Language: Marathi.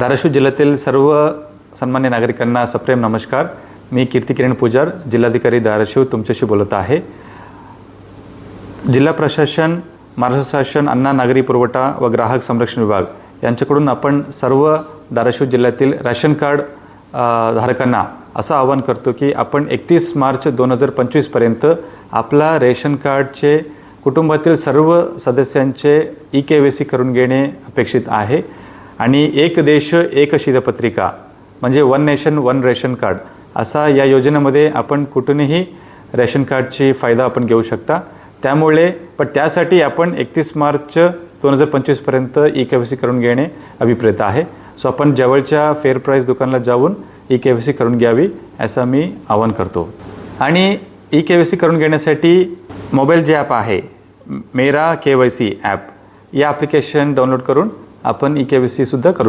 धाराशिव जिल्ह्यातील सर्व सन्मान्य नागरिकांना सप्रेम नमस्कार. मी कीर्ती किरण पुजार जिल्हाधिकारी धाराशिव तुमच्याशी बोलत आहे. जिल्हा प्रशासन महाराष्ट्र शासन अन्न नागरी पुरवठा व ग्राहक संरक्षण विभाग यांच्याकडून आपण सर्व धाराशिव जिल्ह्यातील रॅशन कार्ड धारकांना असं आवाहन करतो की आपण एकतीस मार्च दोन हजार पंचवीसपर्यंत आपला रेशन कार्डचे कुटुंबातील सर्व सदस्यांचे ई के व्ही सी करून घेणे अपेक्षित आहे. आणि एक देश एक शिधापत्रिका म्हणजे one nation one ration card असा या योजनेमध्ये आपण कुठूनही रेशन कार्डची फायदा आपण घेऊ शकता. त्यामुळे पण त्यासाठी आपण एकतीस मार्च दोन हजार पंचवीसपर्यंत ई के व्ही सी करून घेणे अभिप्रेत आहे. सो आपण जवळच्या फेअर प्राईस दुकानाला जाऊन ई के व्ही सी करून घ्यावी असं मी आवाहन करतो. आणि ई के व्ही सी करून घेण्यासाठी मोबाईल जे ॲप आहे Mera K Y C app या ॲप्लिकेशन डाउनलोड करून आपण ई के व्ही सीसुद्धा करू